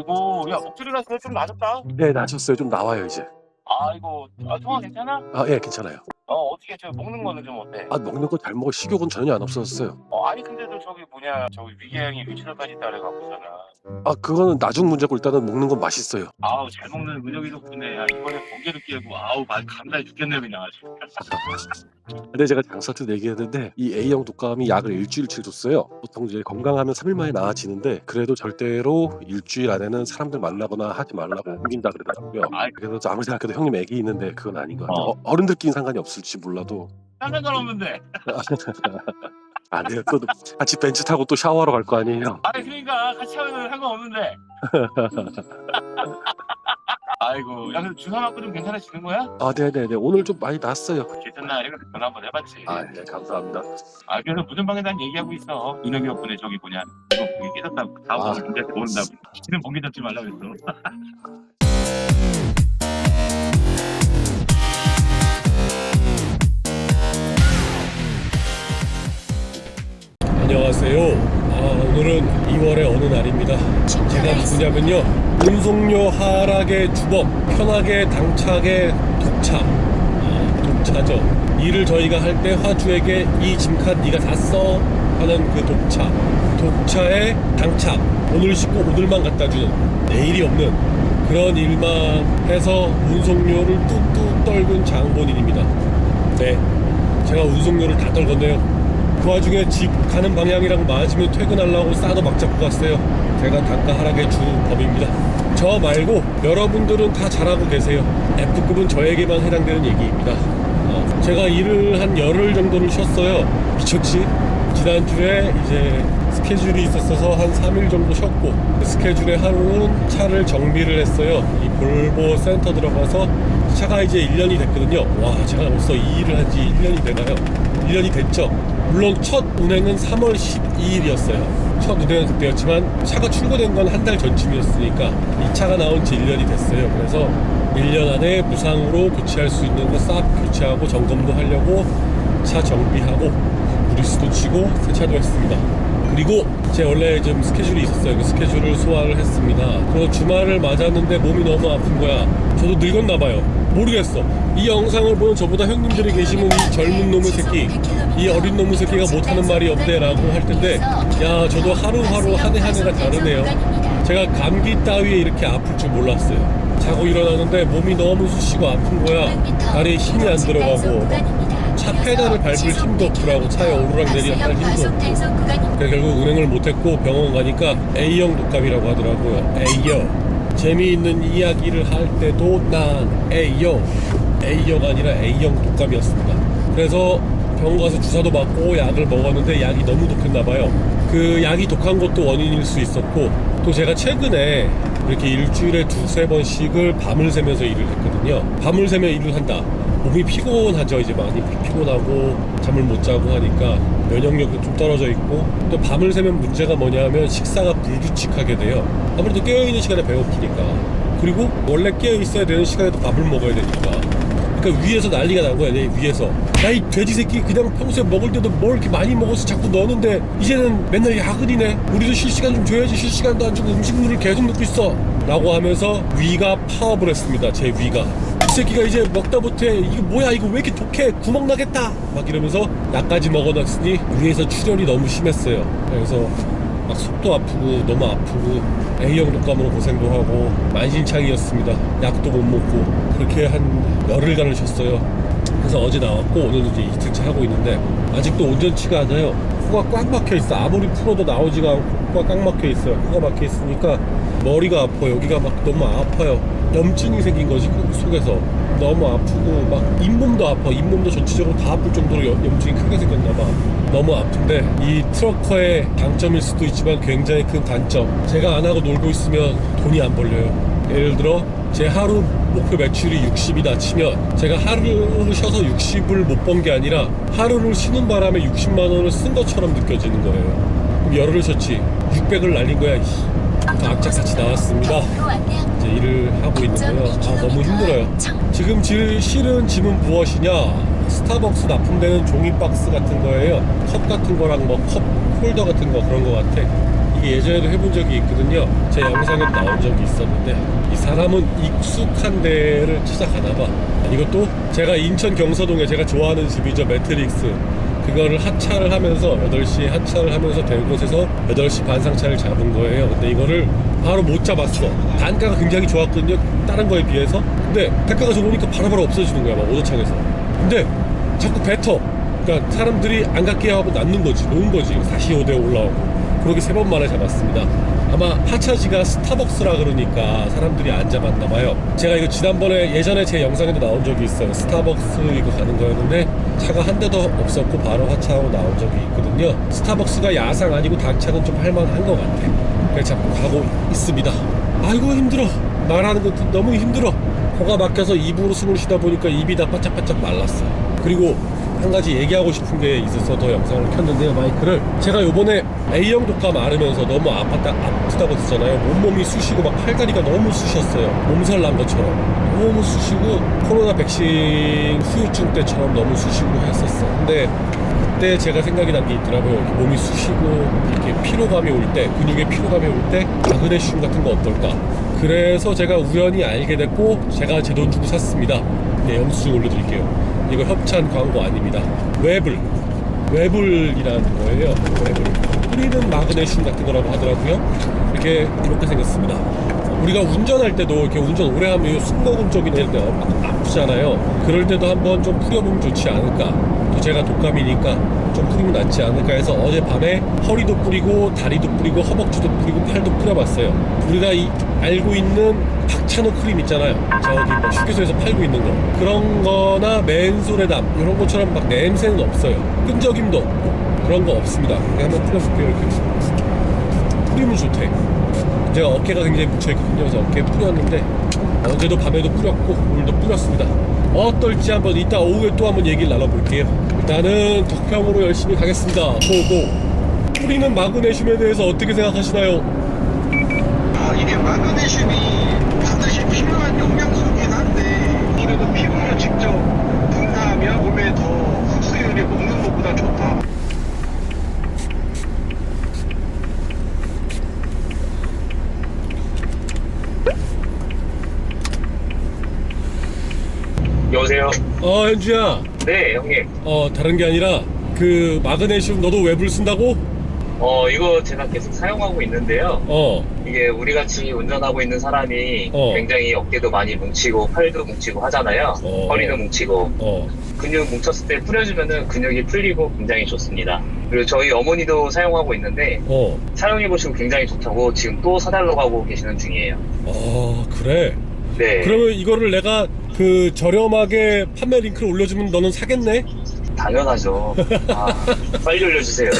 아이고, 야, 목소리가 그래 좀 낮았다. 네, 나셨어요. 좀 나와요, 이제. 아이고, 아, 통화 괜찮아? 아, 예, 괜찮아요. 어, 어떻게 저 먹는 거는 좀 어때? 아, 먹는 거 잘 먹어. 식욕은 전혀 안 없어졌어요. 어, 아니 근데도 저기 뭐냐, 저기 위궤양이 위치설까지 따라가고잖아. 아, 그거는 나중 문제고 일단은 먹는 건 맛있어요. 아우, 잘 먹는 문혁이 덕분에 야, 이번에 번개를 깨고 아우, 말 감사해 죽겠네 그냥. 근데 제가 장사 때 얘기했는데 이 A형 독감이 약을 일주일치 줬어요. 보통 이제 건강하면 3일 만에 나아지는데 그래도 절대로 일주일 안에는 사람들 만나거나 하지 말라고 옮긴다 그러더라고요. 아이. 그래서 아무리 생각해도 형님 애기 있는데 그건 아닌 것 같아요. 어. 어, 어른들끼리 상관이 없을 지 몰라도 상관 없는데. 안 돼요. 또 같이 벤츠 타고 또 샤워하러 갈 거 아니에요. 아니 그러니까 같이 하면 상관없는데. 아이고, 야, 근데 주사 맞고 좀 괜찮아지는 거야? 아, 네네네. 오늘 좀 많이 났어요. 괜찮나? 이렇게 전화 한번 해봤지. 아, 네, 감사합니다. 아, 그래서 무슨 방에 대한 얘기하고 있어. 윤혁이 덕분에 저기 뭐냐. 이거 보기 깨졌다고. 다음 아. 문제한테 모른다고. 지는 번개 잡지 말라 그랬어. 안녕하세요. 아, 오늘은 2월의 어느 날입니다. 제가 누구냐면요. 운송료 하락의 주범, 편하게 당착의 독차. 아, 독차죠. 일을 저희가 할 때 화주에게 이 짐칸 네가 다 써. 하는 그 독차. 독차의 당착. 오늘 싣고 오늘만 갖다 주는 내일이 없는 그런 일만 해서 운송료를 뚝뚝 떨군 장본인입니다. 네. 제가 운송료를 다 떨궜네요. 그 와중에 집 가는 방향이랑 맞으면 퇴근하려고 싸도 막 잡고 갔어요. 제가 단가 하락의 주범입니다. 저 말고 여러분들은 다 잘하고 계세요. F급은 저에게만 해당되는 얘기입니다. 어, 제가 일을 한 열흘 정도를 쉬었어요. 미쳤지? 지난주에 이제 스케줄이 있었어서 한 3일 정도 쉬었고 그 스케줄의 하루는 차를 정비를 했어요. 이 볼보 센터 들어가서 차가 이제 1년이 됐거든요. 와, 제가 벌써 이 일을 한 지 1년이 되나요? 1년이 됐죠. 물론 첫 운행은 3월 12일이었어요. 첫 운행은 그때였지만 차가 출고된 건 한 달 전쯤이었으니까 이 차가 나온 지 1년이 됐어요. 그래서 1년 안에 무상으로 교체할 수 있는 거 싹 교체하고 점검도 하려고 차 정비하고 무리수도 치고 세차도 했습니다. 그리고 제 원래 좀 스케줄이 있었어요. 그 스케줄을 소화를 했습니다. 그래서 주말을 맞았는데 몸이 너무 아픈 거야. 저도 늙었나 봐요. 모르겠어. 이 영상을 보는 저보다 형님들이 계시면 이 젊은 놈의 새끼, 이 어린 놈의 새끼가 못하는 말이 없대라고 할 텐데, 야 저도 하루하루 한 해 한 해가 다르네요. 제가 감기 따위에 이렇게 아플 줄 몰랐어요. 자고 일어나는데 몸이 너무 쑤시고 아픈 거야. 다리에 힘이 안 들어가고 차 페달을 밟을 힘도 없더라고. 차에 오르락 내리락 할 힘도 없고. 그래서 결국 운행을 못했고 병원 가니까 A형 독감이라고 하더라고요. A형. 재미있는 이야기를 할 때도 난 A형. A형 아니라 A형 독감이었습니다. 그래서 병원 가서 주사도 맞고 약을 먹었는데 약이 너무 독했나 봐요. 그 약이 독한 것도 원인일 수 있었고 또 제가 최근에 이렇게 일주일에 두세 번씩을 밤을 새면서 일을 했거든요. 밤을 새며 일을 한다. 몸이 피곤하죠. 이제 많이 피곤하고 잠을 못 자고 하니까 면역력도 좀 떨어져 있고 또 밤을 새면 문제가 뭐냐면 식사가 불규칙하게 돼요. 아무래도 깨어있는 시간에 배고프니까. 그리고 원래 깨어있어야 되는 시간에도 밥을 먹어야 되니까. 그러니까 위에서 난리가 난 거야 내 위에서. 야이 돼지 새끼 그냥 평소에 먹을 때도 뭘 이렇게 많이 먹어서 자꾸 넣는데 이제는 맨날 야근이네. 우리도 실시간 좀 줘야지 실시간도 안 주고 음식물을 계속 넣고 있어. 라고 하면서 위가 파업을 했습니다 제 위가 이 새끼가 이제 먹다 못해 이거 뭐야 이거 왜 이렇게 독해 구멍 나겠다 막 이러면서 약까지 먹어놨으니 위에서 출혈이 너무 심했어요 그래서 막 속도 아프고 너무 아프고 A형 독감으로 고생도 하고 만신창이었습니다. 약도 못 먹고 그렇게 한 열흘간을 쉬었어요. 그래서 어제 나왔고 오늘 이제 이틀째 하고 있는데 아직도 온전치가 않아요. 코가 꽉 막혀 있어. 아무리 풀어도 나오지가 않고 코가 꽉 막혀 있어요. 코가 막혀 있으니까 머리가 아파. 여기가 막 너무 아파요. 염증이 생긴 거지 코 속에서 너무 아프고 막 잇몸도 아파. 잇몸도 전체적으로 다 아플 정도로 염- 염증이 크게 생겼나 봐. 너무 아픈데 이 트럭커의 장점일 수도 있지만 굉장히 큰 단점. 제가 안 하고 놀고 있으면 돈이 안 벌려요. 예를 들어 제 하루 목표 매출이 60이다 치면 제가 하루를 쉬어서 60을 못 번 게 아니라 하루를 쉬는 바람에 60만 원을 쓴 것처럼 느껴지는 거예요. 열흘을 쉬었지 600을 날린 거야. 이. 악착같이 나왔습니다. 일을 하고 있는데요. 아 너무 힘들어요. 지금 질 실은 짐은 무엇이냐? 스타벅스 납품되는 종이 박스 같은 거예요. 컵 같은 거랑 뭐 컵 홀더 같은 거 그런 거 같아. 이게 예전에도 해본 적이 있거든요. 제 영상에 나온 적이 있었는데 이 사람은 익숙한 데를 찾아가나 봐. 이것도 제가 인천 경서동에 제가 좋아하는 집이죠. 매트릭스. 그거를 하차를 하면서 8시에 하차를 하면서 된 곳에서 8시 반 상차를 잡은 거예요. 근데 이거를 바로 못 잡았어. 단가가 굉장히 좋았거든요. 다른 거에 비해서. 근데 단가가 좋으니까 바로바로 없어지는 거야. 막 오도창에서. 근데 자꾸 뱉어. 그러니까 사람들이 안 갖게 하고 낳는 거지, 놓은 거지. 45대 올라오고. 그렇게 세 번 만에 잡았습니다. 아마 하차지가 스타벅스라 그러니까 사람들이 안 잡았나 봐요. 제가 이거 지난번에 예전에 제 영상에도 나온 적이 있어요. 스타벅스 이거 가는 거였는데 차가 한 대도 없었고 바로 하차하고 나온 적이 있거든요. 스타벅스가 야상 아니고 당차는 좀 할만한 것 같아. 그래서 가고 있습니다. 아이고 힘들어. 말하는 것도 너무 힘들어. 코가 막혀서 입으로 숨을 쉬다 보니까 입이 다 바짝바짝 말랐어. 그리고 한 가지 얘기하고 싶은 게 있어서 더 영상을 켰는데요 마이크를 제가 요번에 A형 독감 앓으면서 너무 아팠다 아프다고 했잖아요 몸몸이 쑤시고 막 팔다리가 너무 쑤셨어요 몸살 난 것처럼 너무 쑤시고 코로나 백신 후유증 때처럼 너무 쑤시고 했었어 근데 그때 제가 생각이 난 게 있더라고요 이렇게 몸이 쑤시고 이렇게 피로감이 올 때 근육에 피로감이 올 때 마그네슘 같은 거 어떨까 그래서 제가 우연히 알게 됐고 제가 제 돈 주고 샀습니다 네, 영수증 올려드릴게요 이거 협찬 광고 아닙니다. 웹을 웹을이라는 거예요. 웹을 뿌리는 마그네슘 같은 거라고 하더라고요. 이렇게 이렇게 생겼습니다. 우리가 운전할 때도 이렇게 운전 오래 하면 승모근 쪽이나 이런 데 아프잖아요. 그럴 때도 한번 좀 뿌려보면 좋지 않을까. 또 제가 독감이니까 좀 뿌리면 낫지 않을까 해서 어젯밤에 허리도 뿌리고 다리도 뿌리고 허벅지도 뿌리고 팔도 뿌려봤어요. 우리가 이, 알고 있는 박찬호 크림 있잖아요. 저기 뭐 휴게소에서 팔고 있는 거. 그런 거나 맨솔에담 이런 것처럼 막 냄새는 없어요. 끈적임도 없고 그런 거 없습니다. 한번 뿌려볼게요. 이렇게. 뿌리면 좋대. 제가 어깨가 굉장히 묻혀있거든요. 그래서 어깨에 뿌렸는데 어제도 밤에도 뿌렸고 오늘도 뿌렸습니다. 어떨지 한번 이따 오후에 또 한번 얘기를 나눠볼게요. 일단은 덕평으로 열심히 가겠습니다. 고고. 뿌리는 마그네슘에 대해서 어떻게 생각하시나요? 아, 이게 마그네슘이 반드시 필요한 영양소긴 한데 그래도 피부를 직접 분사하면 몸에 더 흡수율이 먹는 것보다 좋다. 여보세요? 어 현주야. 네, 형님. 어 다른 게 아니라 그 마그네슘 너도 웹을 쓴다고? 어, 이거 제가 계속 사용하고 있는데요. 어. 이게 우리 같이 운전하고 있는 사람이 어. 굉장히 어깨도 많이 뭉치고 팔도 뭉치고 하잖아요. 어. 허리도 뭉치고. 어. 근육 뭉쳤을 때 뿌려주면은 근육이 풀리고 굉장히 좋습니다. 그리고 저희 어머니도 사용하고 있는데 어. 사용해보시고 굉장히 좋다고 지금 또 사달라고 하고 계시는 중이에요. 아 그래. 네. 그러면 이거를 내가 그 저렴하게 판매 링크를 올려주면 너는 사겠네? 당연하죠. 아, 빨리 올려주세요.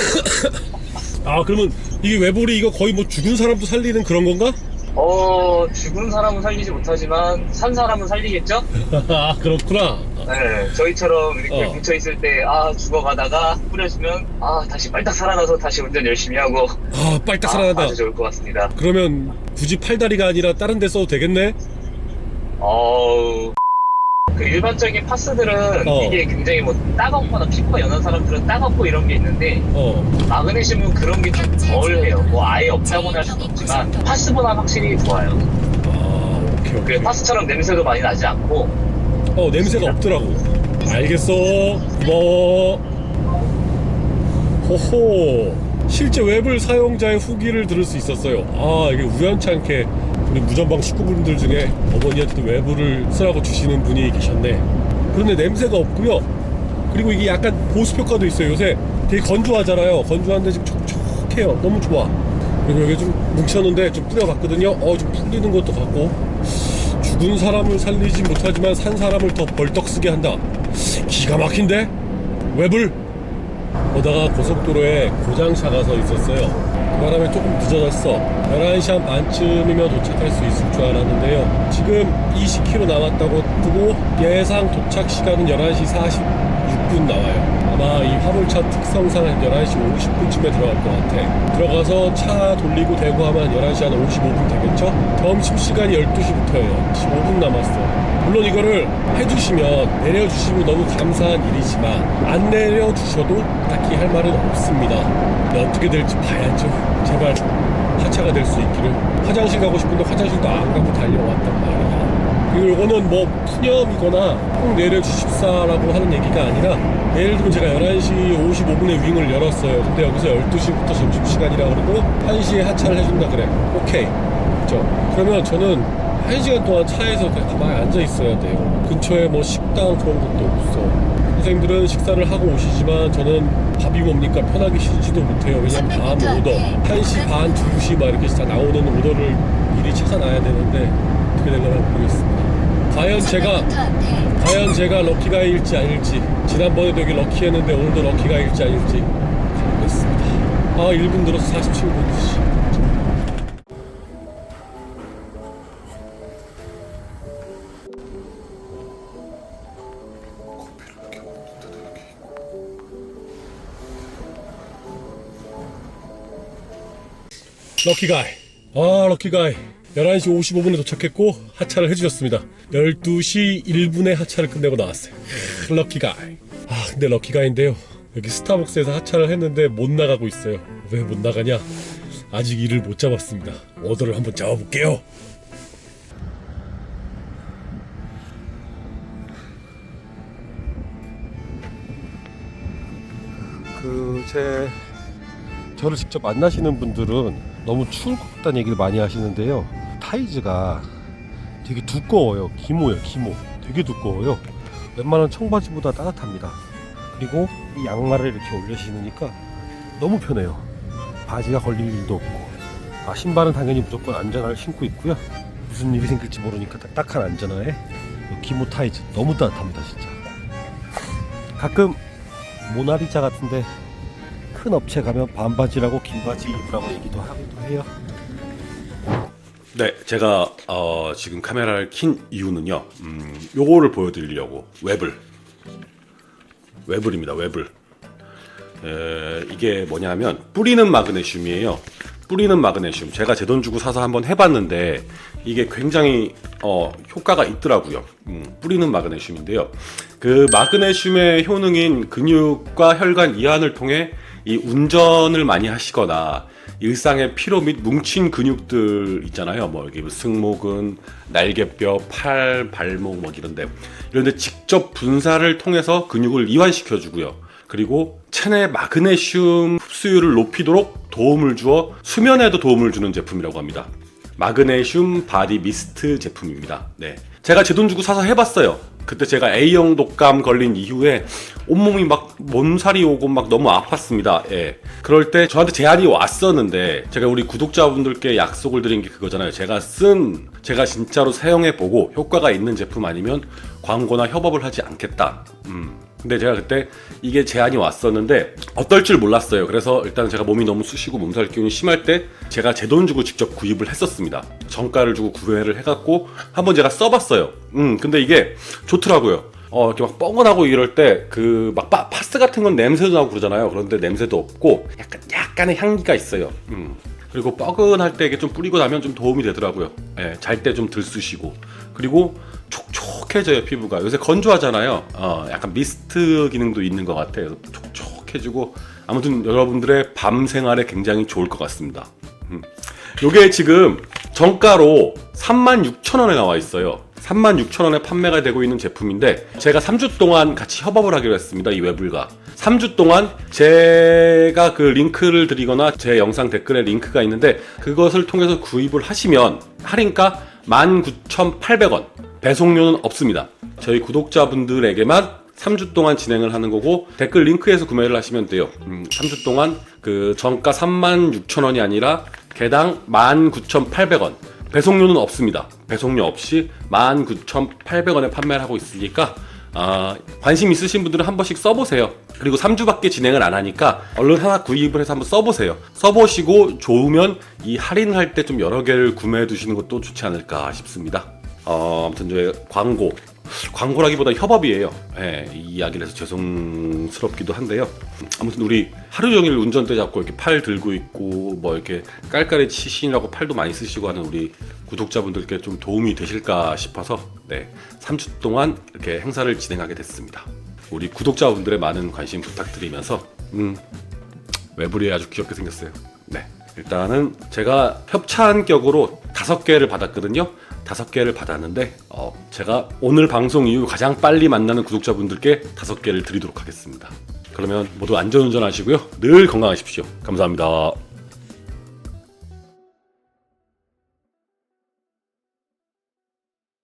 아 그러면 이게 웨볼이 이거 거의 뭐 죽은 사람도 살리는 그런 건가? 어, 죽은 사람은 살리지 못하지만 산 사람은 살리겠죠? 아 그렇구나. 네, 저희처럼 이렇게 어. 뭉쳐 있을 때, 아, 죽어가다가 뿌려주면, 아, 다시 빨딱 살아나서 다시 운전 열심히 하고, 아 빨딱 아, 살아난다. 아 주 좋을 것 같습니다. 그러면 굳이 팔다리가 아니라 다른 데 써도 되겠네? 어우, 그 일반적인 파스들은 어. 이게 굉장히 뭐 따갑거나 피부가 연한 사람들은 따갑고 이런 게 있는데, 어. 마그네슘은 그런 게 좀 덜해요. 뭐 아예 없다고는 할 수는 없지만, 파스보다 확실히 좋아요. 아 오케이 오케이. 파스처럼 냄새도 많이 나지 않고, 어 냄새가 없더라고. 알겠어. 고마워. 호호. 실제 웹을 사용자의 후기를 들을 수 있었어요. 아 이게 우연찮게 우리 무전방 식구분들 중에 어머니한테도 웹을 쓰라고 주시는 분이 계셨네. 그런데 냄새가 없고요. 그리고 이게 약간 보습 효과도 있어요. 요새 되게 건조하잖아요. 건조한데 지금 촉촉해요. 너무 좋아. 그리고 여기 좀 뭉쳤는데 좀 뿌려봤거든요. 어, 좀 풀리는 것도 같고. 죽은 사람을 살리지 못하지만 산 사람을 더 벌떡 쓰게 한다. 기가 막힌데? 웹을 오다가 고속도로에 고장차가 서 있었어요. 그 바람에 조금 늦어졌어. 11시 한 반쯤이면 도착할 수 있을 줄 알았는데요. 지금 20km 남았다고 뜨고 예상 도착 시간은 11시 46분 나와요. 아마 이 화물차 특성상 한 11시 50분쯤에 들어갈 것 같아. 들어가서 차 돌리고 대고 하면 11시 한 55분 되겠죠? 점심시간이 12시부터예요. 15분 남았어. 물론 이거를 해주시면 내려주시면 너무 감사한 일이지만 안 내려주셔도 딱히 할 말은 없습니다. 어떻게 될지 봐야죠. 제발 하차가 될 수 있기를. 화장실 가고 싶은데 화장실도 안 가고 달려왔단 말이야. 이거는 뭐 푸념이거나 꼭 내려주십사라고 하는 얘기가 아니라 예를 들면 제가 11시 55분에 윙을 열었어요. 근데 여기서 12시부터 점심시간이라 그러고 1시에 하차를 해준다 그래. 오케이. 그죠? 그러면 저는 1시간 동안 차에서 그냥 가만히 앉아 있어야 돼요. 근처에 뭐 식당 그런 것도 없어. 선생님들은 식사를 하고 오시지만 저는 밥이 뭡니까 편하게 쉬지도 못해요. 왜냐면 다음 오더 1시 반, 2시 막 이렇게 다 나오는 오더를 미리 찾아놔야 되는데 어떻게 될려나 모르겠습니다. 과연 제가 과연 제가 럭키가일지 아닐지 지난번에도 여기 럭키했는데 오늘도 럭키가일지 아닐지 모르겠습니다. 아 1분 들어서 47분. 럭키가이. 아, 럭키가이. 11시 55분에 도착했고, 하차를 해주셨습니다. 12시 1분에 하차를 끝내고 나왔어요. 크, 럭키가이. 아, 근데 럭키가이인데요. 여기 스타벅스에서 하차를 했는데 못 나가고 있어요. 왜 못 나가냐? 아직 일을 못 잡았습니다. 오더를 한번 잡아볼게요. 그, 제, 저를 직접 만나시는 분들은 너무 추울 것 같다는 얘기를 많이 하시는데요. 타이즈가 되게 두꺼워요. 기모요, 기모. 되게 두꺼워요. 웬만한 청바지보다 따뜻합니다. 그리고 이 양말을 이렇게 올려 신으니까 너무 편해요. 바지가 걸릴 일도 없고. 아, 신발은 당연히 무조건 안전화를 신고 있고요. 무슨 일이 생길지 모르니까 딱딱한 안전화에 이 기모 타이즈 너무 따뜻합니다, 진짜. 가끔 모나리자 같은데 큰 업체 가면 반바지라고 긴 바지 입으라고 얘기도 하기도 해요. 네, 제가 어, 지금 카메라를 킨 이유는요. 음, 요거를 보여드리려고 웹을 웹을입니다. 웹을 에, 이게 뭐냐면 뿌리는 마그네슘이에요. 뿌리는 마그네슘. 제가 제 돈 주고 사서 한번 해봤는데 이게 굉장히 어, 효과가 있더라고요. 음, 뿌리는 마그네슘인데요. 그 마그네슘의 효능인 근육과 혈관 이완을 통해 이 운전을 많이 하시거나 일상의 피로 및 뭉친 근육들 있잖아요. 뭐 여기 승모근, 날개뼈, 팔, 발목 뭐 이런데 이런데 직접 분사를 통해서 근육을 이완시켜 주고요. 그리고 체내 마그네슘 흡수율을 높이도록 도움을 주어 수면에도 도움을 주는 제품이라고 합니다. 마그네슘 바디 미스트 제품입니다. 네. 제가 제 돈 주고 사서 해봤어요. 그때 제가 A형 독감 걸린 이후에 온몸이 막 몸살이 오고 막 너무 아팠습니다. 예. 그럴 때 저한테 제안이 왔었는데 제가 우리 구독자분들께 약속을 드린 게 그거잖아요. 제가 쓴 제가 진짜로 사용해 보고 효과가 있는 제품 아니면 광고나 협업을 하지 않겠다. 음. 근데 제가 그때 이게 제안이 왔었는데 어떨 줄 몰랐어요. 그래서 일단 제가 몸이 너무 쑤시고 몸살 기운이 심할 때 제가 제 돈 주고 직접 구입을 했었습니다. 정가를 주고 구매를 해갖고 한번 제가 써봤어요. 음, 근데 이게 좋더라고요. 어, 이렇게 막 뻐근하고 이럴 때 그 막 파스 같은 건 냄새도 나고 그러잖아요. 그런데 냄새도 없고 약간 약간의 향기가 있어요. 음. 그리고 뻐근할 때 이게 좀 뿌리고 나면 좀 도움이 되더라고요. 예, 잘 때 좀 들 쑤시고. 그리고 촉촉해져요, 피부가. 요새 건조하잖아요. 어, 약간 미스트 기능도 있는 것 같아요. 촉촉해지고. 아무튼 여러분들의 밤 생활에 굉장히 좋을 것 같습니다. 음. 요게 지금 정가로 36,000원에 나와 있어요. 36,000원에 판매가 되고 있는 제품인데 제가 3주 동안 같이 협업을 하기로 했습니다. 이 웹을과 3주 동안 제가 그 링크를 드리거나 제 영상 댓글에 링크가 있는데 그것을 통해서 구입을 하시면 할인가 19,800원 배송료는 없습니다. 저희 구독자분들에게만 3주 동안 진행을 하는 거고 댓글 링크에서 구매를 하시면 돼요. 음, 3주 동안 그 정가 36,000원이 아니라 개당 19,800원. 배송료는 없습니다. 배송료 없이 19,800원에 판매를 하고 있으니까 아, 관심 있으신 분들은 한 번씩 써보세요. 그리고 3주밖에 진행을 안 하니까 얼른 하나 구입을 해서 한번 써보세요. 써보시고 좋으면 이 할인할 때 좀 여러 개를 구매해 두시는 것도 좋지 않을까 싶습니다. 어, 아무튼 저희 광고 광고라기보다 협업이에요. 예, 이 이야기를 해서 죄송스럽기도 한데요. 아무튼 우리 하루 종일 운전대 잡고 이렇게 팔 들고 있고 뭐 이렇게 깔깔이 치시느라고 팔도 많이 쓰시고 하는 우리 구독자분들께 좀 도움이 되실까 싶어서 네, 3주 동안 이렇게 행사를 진행하게 됐습니다. 우리 구독자분들의 많은 관심 부탁드리면서 음, 외부리 아주 귀엽게 생겼어요. 네. 일단은 제가 협찬 격으로 다섯 개를 받았거든요. 다섯 개를 받았는데 어, 제가 오늘 방송 이후 가장 빨리 만나는 구독자분들께 다섯 개를 드리도록 하겠습니다. 그러면 모두 안전운전 하시고요. 늘 건강하십시오. 감사합니다.